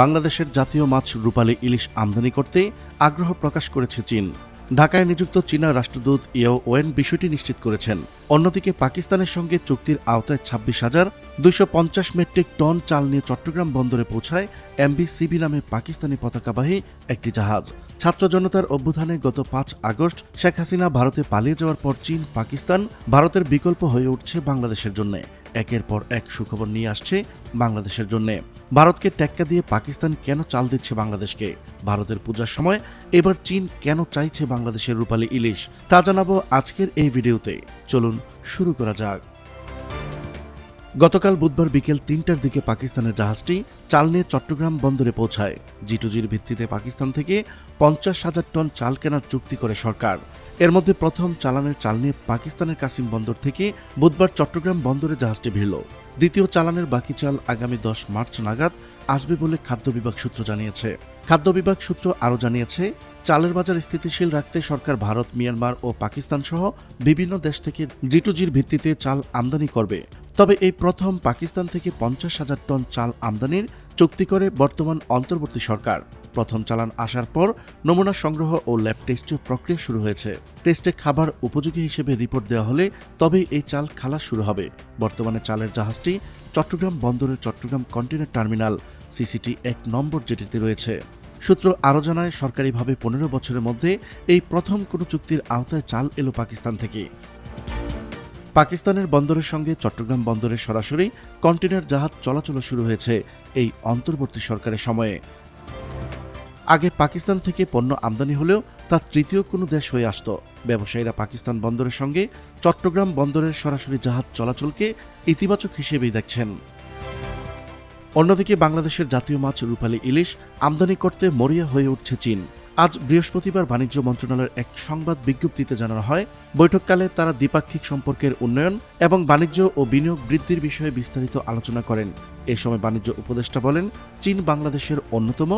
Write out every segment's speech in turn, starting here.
বাংলাদেশের জাতীয় মাছ রূপালী ইলিশ আমদানি করতে আগ্রহ প্রকাশ করেছে চীন। ঢাকায় নিযুক্ত চীনা রাষ্ট্রদূত ইয়েও ওয়েন বিষয়টি নিশ্চিত করেছেন। অন্যদিকে পাকিস্তানের সঙ্গে চুক্তির আওতায় ছাব্বিশ হাজার দুইশো পঞ্চাশ মেট্রিক টন চাল নিয়ে চট্টগ্রাম বন্দরে পৌঁছায় এমবি সিবি নামে পাকিস্তানি পতাকাবাহী একটি জাহাজ। ছাত্র জনতার অভ্যুত্থানে গত পাঁচ আগস্ট শেখ হাসিনা ভারতে পালিয়ে যাওয়ার পর চীন পাকিস্তান ভারতের বিকল্প হয়ে উঠছে বাংলাদেশের জন্য। একের পর এক সুখবর নিয়ে আসছে বাংলাদেশের জন্য। ভারতকে ট্যাক্কা দিয়ে পাকিস্তান কেন চাল দিচ্ছে বাংলাদেশকে? ভারতের পূজার সময় এবার চীন কেন চাইছে বাংলাদেশের রূপালী ইলিশ? তা জানাব আজকের এই ভিডিওতে। চলুন শুরু করা যাক। গতকাল বুধবার বিকেল তিনটার দিকে পাকিস্তানের জাহাজটি চাল নিয়ে চট্টগ্রাম বন্দরে পৌঁছায়। জিটুজির ভিত্তিতে পাকিস্তান থেকে পঞ্চাশ হাজার টন চাল কেনার চুক্তি করে সরকার। এর মধ্যে প্রথম চালানের চাল নিয়ে পাকিস্তানের কাসিম বন্দর থেকে বুধবার চট্টগ্রাম বন্দরে জাহাজটি ভিড়ল। দ্বিতীয় চালানের বাকি চাল আগামী দশ মার্চ নাগাদ আসবে বলে খাদ্য বিভাগ সূত্র জানিয়েছে। খাদ্য বিভাগ সূত্র আরও জানিয়েছে, চালের বাজার স্থিতিশীল রাখতে সরকার ভারত, মিয়ানমার ও পাকিস্তান সহ বিভিন্ন দেশ থেকে জি টুজির ভিত্তিতে চাল আমদানি করবে। তবে এই প্রথম পাকিস্তান থেকে পঞ্চাশ হাজার টন চাল আমদানির চুক্তি করে বর্তমান অন্তর্বর্তী সরকার। প্রথম চালান আসার পর নমুনা সংগ্রহ ও ল্যাব টেস্টের প্রক্রিয়া শুরু হয়েছে। টেস্টে খাবার উপযোগী হিসেবে রিপোর্ট দেওয়া হলে তবেই এই চাল খালাস শুরু হবে। বর্তমানে চালের জাহাজটি চট্টগ্রাম বন্দরের চট্টগ্রাম কন্টেনার টার্মিনাল, সিসিটি এক নম্বর জেটিতে রয়েছে। সূত্র আরও জানায়, সরকারিভাবে পনেরো বছরের মধ্যে এই প্রথম কোনো চুক্তির আওতায় চাল এলো পাকিস্তান থেকে। পাকিস্তানের বন্দরের সঙ্গে চট্টগ্রাম বন্দরের সরাসরি কন্টেনার জাহাজ চলাচল শুরু হয়েছে এই অন্তর্বর্তী সরকারের সময়ে। আগে পাকিস্তান থেকে পণ্য আমদানি হলেও তা তৃতীয় কোনো দেশ হয়ে আসত। ব্যবসায়ীরা পাকিস্তান বন্দরের সঙ্গে চট্টগ্রাম বন্দরের সরাসরি জাহাজ চলাচলকে ইতিবাচক হিসেবেই দেখছেন। অন্যদিকে বাংলাদেশের জাতীয় মাছ রূপালী ইলিশ আমদানি করতে মরিয়া হয়ে উঠছে চীন। আজ বৃহস্পতিবার বাণিজ্য মন্ত্রণালয়ের এক সংবাদ বিজ্ঞপ্তিতে জানানো হয়, বৈঠককালে তারা দ্বিপাক্ষিক সম্পর্কের উন্নয়ন এবং বাণিজ্য ও বিনিয়োগ বৃদ্ধির বিষয়ে বিস্তারিত আলোচনা করেন। এ সময় বাণিজ্য উপদেষ্টা বলেন, চীন বাংলাদেশের অন্যতম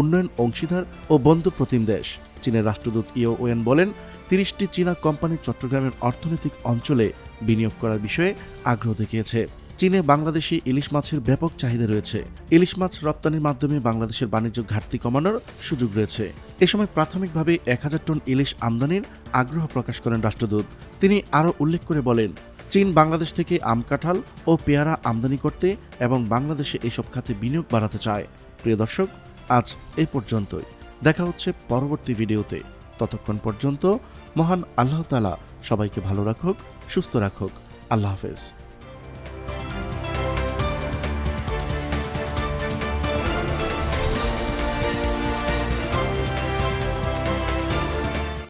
উন্নয়ন অংশীদার ও বন্ধু প্রতিম দেশ। চীনের রাষ্ট্রদূত ইও ওয়েন বলেন, তিরিশটি চীনা কোম্পানি চট্টগ্রামের অর্থনৈতিক অঞ্চলে বিনিয়োগ করার বিষয়ে আগ্রহ দেখিয়েছে। চীনে বাংলাদেশি ইলিশ মাছের ব্যাপক চাহিদা রয়েছে। ইলিশ মাছ রপ্তানির মাধ্যমে বাংলাদেশের বাণিজ্য ঘাটতি কমানোর সুযোগ রয়েছে। এ সময় প্রাথমিকভাবে এক হাজার টন ইলিশ আমদানির আগ্রহ প্রকাশ করেন রাষ্ট্রদূত। তিনি আরও উল্লেখ করে বলেন, চীন বাংলাদেশ থেকে আম কাঁঠাল ও পেয়ারা আমদানি করতে এবং বাংলাদেশে এসব খাতে বিনিয়োগ বাড়াতে চায়। প্রিয় দর্শক, আজ এই পর্যন্তই। দেখা হচ্ছে পরবর্তী ভিডিওতে। ততক্ষণ পর্যন্ত মহান আল্লাহ তালা সবাইকে ভালো রাখুক, সুস্থ রাখুক। আল্লাহ হাফেজ।